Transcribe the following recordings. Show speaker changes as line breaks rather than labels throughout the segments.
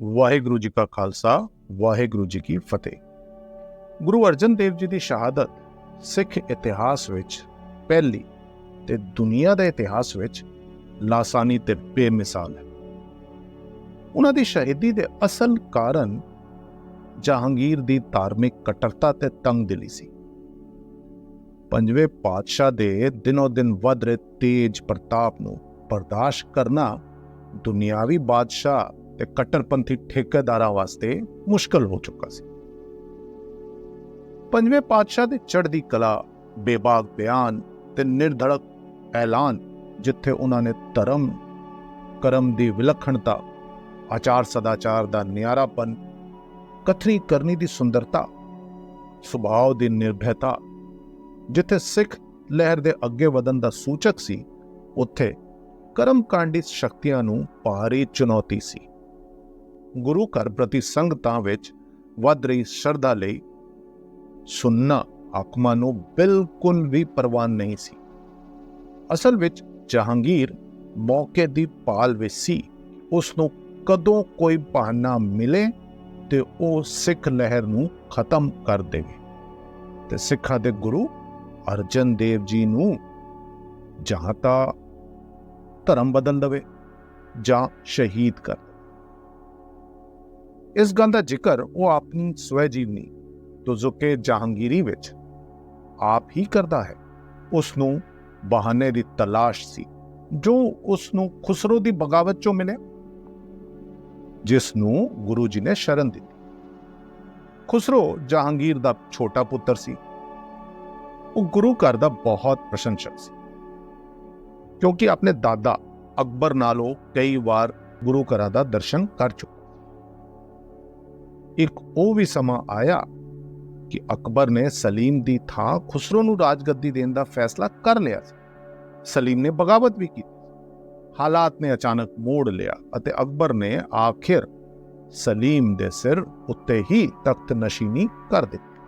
ਵਾਹਿਗੁਰੂ ਜੀ ਕਾ ਖਾਲਸਾ, ਵਾਹਿਗੁਰੂ ਜੀ ਕੀ ਫਤਿਹ। ਗੁਰੂ ਅਰਜਨ ਦੇਵ ਜੀ ਦੀ ਸ਼ਹਾਦਤ ਸਿੱਖ ਇਤਿਹਾਸ ਵਿੱਚ ਪਹਿਲੀ ਤੇ ਦੁਨੀਆ ਦੇ ਇਤਿਹਾਸ ਵਿੱਚ ਲਾਸਾਨੀ ਤੇ ਬੇਮਿਸਾਲ ਹੈ। ਉਹਨਾਂ ਦੀ ਸ਼ਹੀਦੀ ਦੇ ਅਸਲ ਕਾਰਨ ਜਹਾਂਗੀਰ ਦੀ ਧਾਰਮਿਕ ਕਟਰਤਾ ਤੇ ਤੰਗਦਿਲੀ ਸੀ। ਪੰਜਵੇਂ ਪਾਤਸ਼ਾਹ ਦੇ ਦਿਨੋ ਦਿਨ ਵੱਧ ਰਹੇ ਤੇਜ ਪ੍ਰਤਾਪ ਨੂੰ ਬਰਦਾਸ਼ਤ ਕਰਨਾ ਦੁਨਿਆਵੀ ਬਾਦਸ਼ਾਹ ਤੇ ਕੱਟਰਪੰਥੀ ਠੇਕੇਦਾਰਾਂ ਵਾਸਤੇ ਮੁਸ਼ਕਲ ਹੋ ਚੁੱਕਾ ਸੀ। ਪੰਜਵੇਂ ਪਾਤਸ਼ਾਹ ਦੇ ਚੜ੍ਹਦੀ ਕਲਾ, ਬੇਬਾਕ ਬਿਆਨ ਤੇ ਨਿਰਧੜਕ ਐਲਾਨ, ਜਿੱਥੇ ਉਹਨਾਂ ਨੇ ਧਰਮ, ਕਰਮ ਦੀ ਵਿਲੱਖਣਤਾ, ਆਚਾਰ ਸਦਾਚਾਰ ਦਾ ਨਿਆਰਾਪਨ, ਕਥਨੀ ਕਰਨੀ ਦੀ ਸੁੰਦਰਤਾ, ਸੁਭਾਅ ਦੀ ਨਿਰਭੈਤਾ, ਜਿੱਥੇ ਸਿੱਖ ਲਹਿਰ ਦੇ ਅੱਗੇ ਵਧਣ ਦਾ ਸੂਚਕ ਸੀ, ਉੱਥੇ ਕਰਮਕਾਂਡੀ ਸ਼ਕਤੀਆਂ ਨੂੰ ਭਾਰੀ ਚੁਣੌਤੀ ਸੀ। ਗੁਰੂ ਘਰ ਪ੍ਰਤੀ ਸੰਗਤਾਂ ਵਿੱਚ ਵੱਧ ਰਹੀ ਸ਼ਰਧਾ ਲਈ ਸੁਣਨਾ ਹਾਕਮਾਂ ਨੂੰ ਬਿਲਕੁਲ ਵੀ ਪਰਵਾਹ ਨਹੀਂ ਸੀ। ਅਸਲ ਵਿੱਚ ਜਹਾਂਗੀਰ ਮੌਕੇ ਦੀ ਪਾਲ ਵਿੱਚ ਸੀ, ਉਸ ਨੂੰ ਕਦੋਂ ਕੋਈ ਬਹਾਨਾ ਮਿਲੇ ਤੇ ਉਹ ਸਿੱਖ ਲਹਿਰ ਨੂੰ ਖਤਮ ਕਰ ਦੇਵੇ। ਤੇ ਸਿੱਖਾਂ ਦੇ ਗੁਰੂ ਅਰਜਨ ਦੇਵ ਜੀ ਨੂੰ ਜਾਂ ਤਾਂ ਧਰਮ ਬਦਲ ਦਵੇ ਜਾਂ ਸ਼ਹੀਦ ਕਰ ਇਸ ਗੱਲ ਦਾ ਜ਼ਿਕਰ ਉਹ ਆਪਣੀ ਸਵੈ ਜੀਵਨੀ ਤੁਜ਼ੁਕੇ ਜਹਾਂਗੀਰੀ ਵਿੱਚ ਆਪ ਹੀ ਕਰਦਾ ਹੈ। ਉਸ ਨੂੰ ਬਹਾਨੇ ਦੀ ਤਲਾਸ਼ ਸੀ, ਜੋ ਉਸ ਨੂੰ ਖੁਸਰੋ ਦੀ ਬਗਾਵਤ ਚੋਂ ਮਿਲੇ ਜਿਸ ਨੂੰ ਗੁਰੂ ਜੀ ਨੇ ਸ਼ਰਨ ਦਿੱਤੀ। ਖੁਸਰੋ ਜਹਾਂਗੀਰ ਦਾ ਛੋਟਾ ਪੁੱਤਰ ਸੀ। ਉਹ ਗੁਰੂ ਘਰ ਦਾ ਬਹੁਤ ਪ੍ਰਸ਼ੰਸਕ ਸੀ। ਕਿਉਂਕਿ ਆਪਣੇ ਦਾਦਾ ਅਕਬਰ ਨਾਲੋਂ ਕਈ ਵਾਰ ਗੁਰੂ ਘਰਾਂ ਦਾ ਦਰਸ਼ਨ ਕਰ ਚੁੱਕਾ। ਇੱਕ ਉਹ ਵੀ ਸਮਾਂ ਆਇਆ ਕਿ ਅਕਬਰ ਨੇ ਸਲੀਮ ਦੀ ਥਾਂ ਖੁਸਰੋ ਨੂੰ ਰਾਜਗੱਦੀ ਦੇਣ ਦਾ ਫੈਸਲਾ ਕਰ ਲਿਆ ਸੀ। ਸਲੀਮ ਨੇ ਬਗਾਵਤ ਵੀ ਕੀਤੀ। ਹਾਲਾਤ ਨੇ ਅਚਾਨਕ ਮੋੜ ਲਿਆ ਅਤੇ ਅਕਬਰ ਨੇ ਆਖਿਰ ਸਲੀਮ ਦੇ ਸਿਰ ਉੱਤੇ ਹੀ ਤਖਤ ਨਸ਼ੀਨੀ ਕਰ ਦਿੱਤੀ।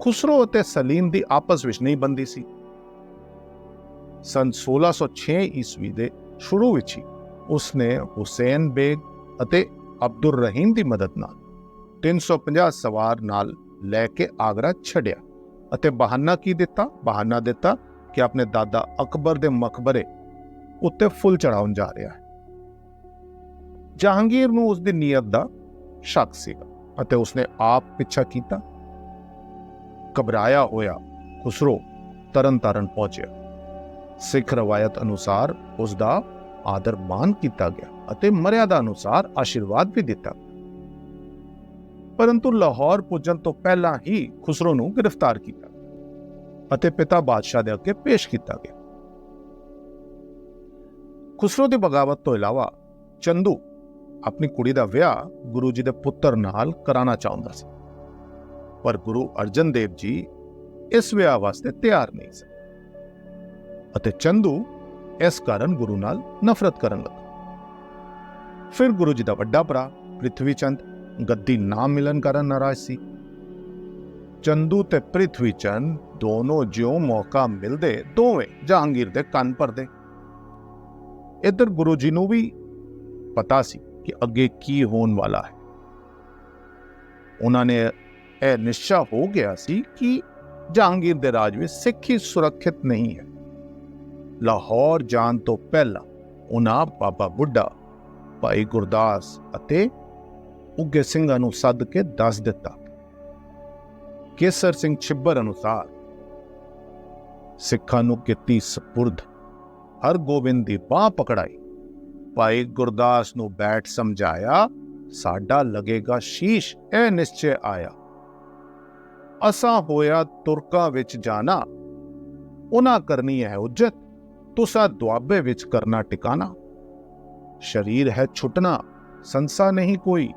ਖੁਸਰੋ ਅਤੇ ਸਲੀਮ ਦੀ ਆਪਸ ਵਿੱਚ ਨਹੀਂ ਬੰਦੀ ਸੀ। ਸਨ 1606 ਈਸਵੀ ਦੇ ਸ਼ੁਰੂ ਵਿੱਚ ਹੀ ਉਸਨੇ ਹੁਸੈਨ ਬੇਗ ਅਤੇ ਅਬਦੁਰ ਰਹੀਮ ਦੀ ਮਦਦ ਨਾਲ 350 ਸਵਾਰ ਨਾਲ ਲੈ ਕੇ ਆਗਰਾ ਛੱਡਿਆ ਅਤੇ ਬਹਾਨਾ ਕੀ ਦਿੱਤਾ? ਬਹਾਨਾ ਦਿੱਤਾ ਕਿ ਆਪਣੇ ਦਾਦਾ ਅਕਬਰ ਦੇ ਮਕਬਰੇ ਉੱਤੇ ਫੁੱਲ ਚੜਾਉਣ ਜਾ ਰਿਹਾ ਹੈ। ਜਹਾਂਗੀਰ ਨੂੰ ਉਸ ਦੀ ਨੀਅਤ ਦਾ ਸ਼ੱਕ ਸੀਗਾ ਅਤੇ ਉਸਨੇ ਆਪ ਪਿੱਛਾ ਕੀਤਾ। ਘਬਰਾਇਆ ਹੋਇਆ ਖੁਸਰੋ ਤਰਨਤਾਰਨ ਪਹੁੰਚਿਆ। ਸਿੱਖ ਰਵਾਇਤ ਅਨੁਸਾਰ ਉਸ ਦਾ ਆਦਰ ਮਾਨ ਕੀਤਾ ਗਿਆ ਅਤੇ ਮਰਿਆਦਾ ਅਨੁਸਾਰ ਆਸ਼ੀਰਵਾਦ ਵੀ ਦਿੱਤਾ। ਪਰੰਤੂ ਲਾਹੌਰ ਪੁੱਜਣ ਤੋਂ ਪਹਿਲਾਂ ਹੀ ਖੁਸਰੋ ਨੂੰ ਗ੍ਰਿਫਤਾਰ ਕੀਤਾ ਅਤੇ ਪਿਤਾ ਬਾਦਸ਼ਾਹ ਦੇ ਅੱਗੇ ਪੇਸ਼ ਕੀਤਾ ਗਿਆ। ਖੁਸਰੋ ਦੀ ਬਗਾਵਤ ਤੋਂ ਇਲਾਵਾ ਚੰਦੂ ਆਪਣੀ ਕੁੜੀ ਦਾ ਵਿਆਹ ਗੁਰੂ ਜੀ ਦੇ ਪੁੱਤਰ ਨਾਲ ਕਰਾਉਣਾ ਚਾਹੁੰਦਾ ਸੀ। ਪਰ ਗੁਰੂ ਅਰਜਨ ਦੇਵ ਜੀ ਇਸ ਵਿਆਹ ਵਾਸਤੇ ਤਿਆਰ ਨਹੀਂ ਸਨ ਅਤੇ ਚੰਦੂ ਇਸ ਕਾਰਨ ਗੁਰੂ ਨਾਲ ਨਫ਼ਰਤ ਕਰਨ ਲੱਗਾ। ਫਿਰ ਗੁਰੂ ਜੀ ਦਾ ਵੱਡਾ ਭਰਾ ਪ੍ਰਿਥਵੀ ਚੰਦ ਗੱਦੀ ਨਾ ਮਿਲਣ ਕਾਰਨ ਨਾਰਾਜ਼ ਸੀ। ਚੰਦੂ ਤੇ ਪ੍ਰਿਥਵੀ ਚੰਦ ਦੋਨੋਂ ਜਿਉਂ ਮੌਕਾ ਮਿਲਦੇ ਦੋਵੇਂ ਜਹਾਂਗੀਰ ਦੇ ਕੰਨ ਭਰਦੇ। ਇੱਧਰ ਗੁਰੂ ਜੀ ਨੂੰ ਵੀ ਪਤਾ ਸੀ ਕਿ ਅੱਗੇ ਕੀ ਹੋਣ ਵਾਲਾ ਹੈ। ਉਹਨਾਂ ਨੇ ਇਹ ਨਿਸ਼ਚਾ ਹੋ ਗਿਆ ਸੀ ਕਿ ਜਹਾਂਗੀਰ ਦੇ ਰਾਜ ਵਿੱਚ ਸਿੱਖੀ ਸੁਰੱਖਿਅਤ ਨਹੀਂ ਹੈ। ਲਾਹੌਰ ਜਾਣ ਤੋਂ ਪਹਿਲਾਂ ਉਹਨਾਂ ਬਾਬਾ ਬੁੱਢਾ, ਭਾਈ ਗੁਰਦਾਸ ਅਤੇ ਉੱਗੇ ਸਿੰਘਾਂ ਨੂੰ ਸੱਦ ਕੇ ਦੱਸ ਦਿੱਤਾ। ਕੇਸਰ ਸਿੰਘ ਛਿੱਬਰ ਅਨੁਸਾਰ ਸਿੱਖਾਂ ਨੂੰ ਕੀਤੀ ਸਪੁਰਦ, ਹਰ ਗੋਬਿੰਦ ਦੀ ਬਾਹ ਪਕੜਾਈ। ਭਾਈ ਗੁਰਦਾਸ ਨੂੰ ਬੈਠ ਸਮਝਾਇਆ, ਸਾਡਾ ਲੱਗੇਗਾ ਸ਼ੀਸ਼, ਇਹ ਨਿਸ਼ਚੈ ਆਇਆ। ਅਸਾਂ ਹੋਇਆ ਤੁਰਕਾ ਵਿੱਚ ਜਾਣਾ, ਉਹਨਾਂ ਕਰਨੀ ਹੈ ਉਜਤ। ਤੁਸਾ ਦੁਆਬੇ ਵਿੱਚ ਕਰਨਾ ਟਿਕਾਣਾ। ਸ਼ਰੀਰ ਹੈ ਛੁੱਟਣਾ, ਸੰਸਾ ਨਹੀਂ ਕੋਈ।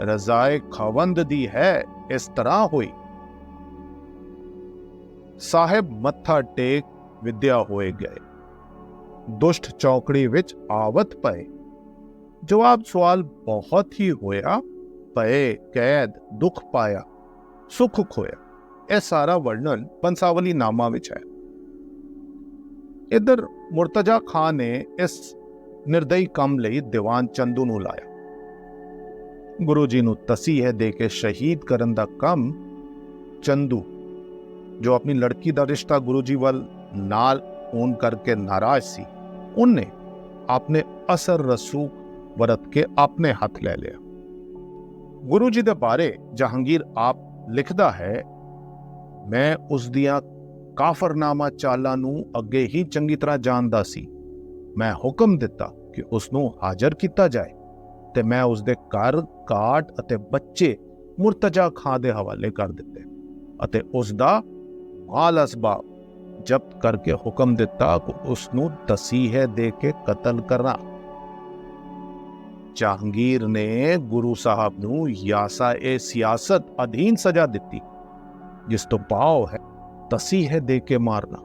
ਰਜ਼ਾਏ ਖਵੰਦ ਦੀ ਹੈ ਇਸ ਤਰ੍ਹਾਂ ਹੋਈ। ਸਾਹਿਬ ਮੱਥਾ ਟੇਕ ਵਿਦਿਆ ਹੋਏ ਗਏ। ਦੁਸ਼ਟ ਚੌਕੜੀ ਵਿੱਚ ਆਵਤ ਪਏ। ਜਵਾਬ ਸਵਾਲ ਬਹੁਤ ਹੀ ਹੋਇਆ, ਪਏ, ਕੈਦ, ਦੁੱਖ ਪਾਇਆ, ਸੁਖ ਖੋਇਆ। ਇਹ ਸਾਰਾ ਵਰਣਨ ਪੰਸਾਵਲੀ ਨਾਮਾ ਵਿੱਚ ਹੈ। ਇਧਰ ਮੁਰਤਜ਼ਾ ਖਾਨ ਨੇ ਇਸ ਨਿਰਦਈ ਕੰਮ ਲਈ ਦੀਵਾਨ ਚੰਦੂ ਨੂੰ ਲਾਇਆ। ਗੁਰੂ ਜੀ ਨੂੰ ਤਸੀਹੇ ਦੇ ਕੇ ਸ਼ਹੀਦ ਕਰਨ ਦਾ ਕੰਮ ਚੰਦੂ, ਜੋ ਆਪਣੀ ਲੜਕੀ ਦਾ ਰਿਸ਼ਤਾ ਗੁਰੂ ਜੀ ਵੱਲ ਨਾਲ ਹੋਣ ਕਰਕੇ ਨਾਰਾਜ਼ ਸੀ, ਉਹਨੇ ਆਪਣੇ ਅਸਰ ਰਸੂਖ ਵਰਤ ਕੇ ਆਪਣੇ ਹੱਥ ਲੈ ਲਿਆ। ਗੁਰੂ ਜੀ ਦੇ ਬਾਰੇ ਜਹਾਂਗੀਰ ਆਪ ਲਿਖਦਾ ਹੈ, ਮੈਂ ਉਸ ਦੀਆਂ ਕਾਫਰਨਾਮਾ ਚਾਲਾਂ ਨੂੰ ਅੱਗੇ ਹੀ ਚੰਗੀ ਤਰ੍ਹਾਂ ਜਾਣਦਾ ਸੀ। ਮੈਂ ਹੁਕਮ ਦਿੱਤਾ ਕਿ ਉਸ ਨੂੰ ਹਾਜ਼ਰ ਕੀਤਾ ਜਾਏ ਤੇ ਮੈਂ ਉਸ ਦੇ ਘਰ, ਕਾਟ ਅਤੇ ਬੱਚੇ ਮੁਰਤਜਾ ਖਾਂ ਦੇ ਹਵਾਲੇ ਕਰ ਦਿੱਤੇ ਅਤੇ ਉਸ ਦਾ ਮਾਲ ਅਸਬਾਬ ਜ਼ਬਤ ਕਰਕੇ ਹੁਕਮ ਦਿੱਤਾ ਕਿ ਉਸ ਨੂੰ ਤਸੀਹੇ ਦੇ ਕੇ ਕਤਲ ਕਰਨਾ ਜਹਾਂਗੀਰ ਨੇ ਗੁਰੂ ਸਾਹਿਬ ਨੂੰ ਯਾਸਾ ਇਹ ਸਿਆਸਤ ਅਧੀਨ ਸਜ਼ਾ ਦਿੱਤੀ, ਜਿਸ ਤੋਂ ਪਾਉ ਹੈ ਤਸੀਹੇ ਦੇ ਕੇ ਮਾਰਨਾ।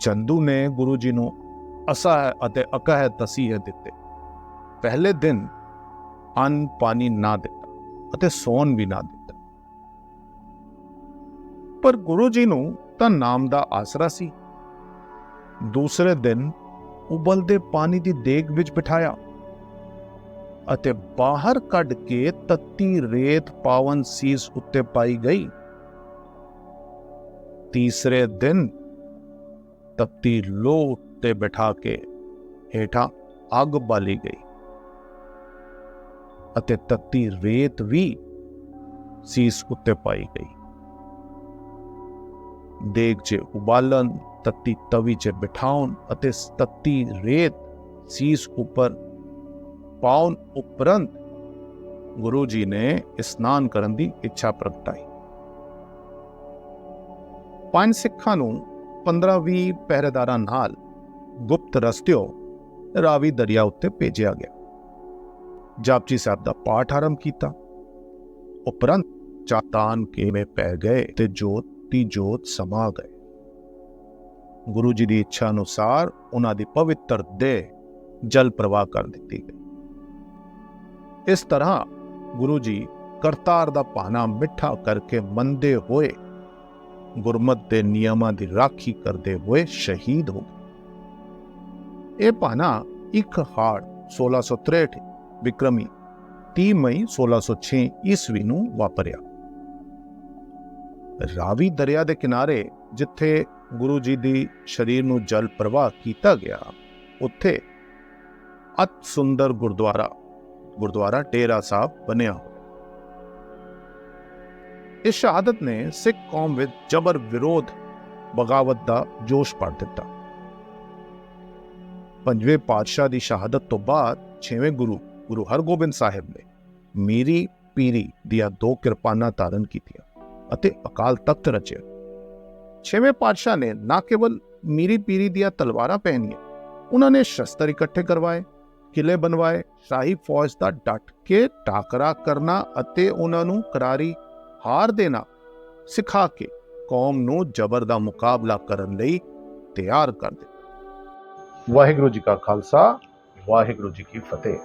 ਚੰਦੂ ਨੇ ਗੁਰੂ ਜੀ ਨੂੰ ਅਸਾ ਅਤੇ ਅਕਹ ਤਸੀਹੇ ਦਿੱਤੇ। ਪਹਿਲੇ ਦਿਨ ਅੰਨ ਪਾਣੀ ਨਾ ਦਿੱਤਾ ਅਤੇ ਸੌਣ ਵੀ ਨਾ ਦਿੱਤਾ। ਪਰ ਗੁਰੂ ਜੀ ਨੂੰ ਤਾਂ ਨਾਮ ਦਾ ਆਸਰਾ ਸੀ। ਦੂਸਰੇ ਦਿਨ ਉਬਲਦੇ ਪਾਣੀ ਦੀ ਦੇਗ ਵਿੱਚ ਬਿਠਾਇਆ ਅਤੇ ਬਾਹਰ ਕੱਢ ਕੇ ਤੱਤੀ ਰੇਤ ਪਾਵਨ ਸੀਸ ਉੱਤੇ ਪਾਈ ਗਈ। ਤੀਸਰੇ ਦਿਨ ਤੱਤੀ ਲੋ ਉੱਤੇ ਬਿਠਾ ਕੇ ਹੇਠਾਂ ਅੱਗ ਬਾਲੀ ਗਈ ਅਤੇ ਤੱਤੀ ਰੇਤ ਵੀ ਸੀਸ ਉੱਤੇ ਪਾਈ ਗਈ। ਦੇਗ 'ਚ ਉਬਾਲਣ ਤੱਤੀ ਤਵੀ 'ਚ ਬਿਠਾਉਣ ਅਤੇ ਤੱਤੀ ਰੇਤ ਸੀਸ ਉੱਪਰ ਪਾਉਣ ਉਪਰੰਤ ਗੁਰੂ ਜੀ ਨੇ ਇਸਨਾਨ ਕਰਨ ਦੀ ਇੱਛਾ ਪ੍ਰਗਟਾਈ। ਪੰਜ ਸਿੱਖਾਂ ਨੂੰ 15-20 ਪਹਿਰੇਦਾਰਾਂ ਨਾਲ ਗੁਪਤ ਰਸਤਿਓ ਰਾਵੀ ਦਰਿਆ ਉੱਤੇ ਭੇਜਿਆ ਗਿਆ। ਜਾਪਜੀ ਸਾਹਿਬ ਦਾ ਪਾਠ ਆਰੰਭ ਕੀਤਾ। ਉਪਰੰਤ ਚਾਤਾਨ ਕਿਵੇਂ ਪੈ ਗਏ ਤੇ ਜੋਤ ਦੀ ਜੋਤ ਸਮਾ ਗਏ। ਗੁਰੂ ਜੀ ਦੀ ਇੱਛਾ ਅਨੁਸਾਰ ਉਹਨਾਂ ਦੀ ਪਵਿੱਤਰ ਦੇਹ ਜਲ ਪ੍ਰਵਾਹ ਕਰ ਦਿੱਤੀ ਗਈ। ਇਸ ਤਰ੍ਹਾਂ ਗੁਰੂ ਜੀ ਕਰਤਾਰ ਦਾ ਭਾਣਾ ਮਿੱਠਾ ਕਰਕੇ ਮੰਦੇ ਹੋਏ ਗੁਰਮਤ ਦੇ ਨਿਯਮਾਂ ਦੀ ਰਾਖੀ ਕਰਦੇ ਹੋਏ ਸ਼ਹੀਦ ਹੋ ਗਏ। ਇਹ ਭਾਣਾ ਇੱਕ ਹਾੜ 1663 ਵਿਕਰਮੀ 30 ਮਈ 1606 ਈਸਵੀ ਨੂੰ ਵਾਪਰਿਆ। ਰਾਵੀ ਦਰਿਆ ਦੇ ਕਿਨਾਰੇ ਜਿੱਥੇ ਗੁਰੂ ਜੀ ਦੀ ਸਰੀਰ ਨੂੰ ਜਲ ਪ੍ਰਵਾਹ ਕੀਤਾ ਗਿਆ, ਉੱਥੇ ਅਤ ਸੁੰਦਰ ਗੁਰਦੁਆਰਾ ਗੁਰਦੁਆਰਾ ਡੇਰਾ ਸਾਹਿਬ ਬਣਿਆ ਹੋਇਆ। ਇਸ ਸ਼ਹਾਦਤ ਨੇ ਸਿੱਖ ਕੌਮ ਵਿੱਚ ਜਬਰ ਵਿਰੋਧ, ਬਗਾਵਤ ਦਾ ਜੋਸ਼ ਭਰ ਦਿੱਤਾ। ਪੰਜਵੇਂ ਪਾਤਸ਼ਾਹ ਦੀ ਸ਼ਹਾਦਤ ਤੋਂ ਬਾਅਦ ਛੇਵੇਂ ਗੁਰੂ ਗੁਰੂ ਹਰਗੋਬਿੰਦ ਸਾਹਿਬ ਨੇ ਮੀਰੀ ਪੀਰੀ ਦੀਆਂ ਦੋ ਕਿਰਪਾਨਾਂ ਧਾਰਨ ਕੀਤੀਆਂ ਅਤੇ ਅਕਾਲ ਤਖਤ ਰਚਿਆ। ਛੇਵੇਂ ਪਾਤਸ਼ਾਹ ਨੇ ਨਾ ਕੇਵਲ ਮੀਰੀ ਪੀਰੀ ਦੀਆਂ ਤਲਵਾਰਾਂ ਪਹਿਨੀਆਂ, ਉਹਨਾਂ ਨੇ ਸ਼ਸਤਰ ਇਕੱਠੇ ਕਰਵਾਏ, ਕਿਲੇ ਬਣਵਾਏ, ਸ਼ਾਹੀ ਫੌਜ ਦਾ ਡਟ ਕੇ ਟਾਕਰਾ ਕਰਨਾ ਅਤੇ ਉਹਨਾਂ ਨੂੰ ਕਰਾਰੀ ਹਾਰ ਦੇਣਾ। ਸਿਖਾ ਕੇ ਕੌਮ ਨੂੰ ਜ਼ਬਰ ਦਾ ਮੁਕਾਬਲਾ ਕਰਨ ਲਈ ਤਿਆਰ ਕਰ ਦਿੱਤਾ। ਵਾਹਿਗੁਰੂ ਜੀ ਕਾ ਖਾਲਸਾ, ਵਾਹਿਗੁਰੂ ਜੀ ਕੀ ਫਤਿਹ।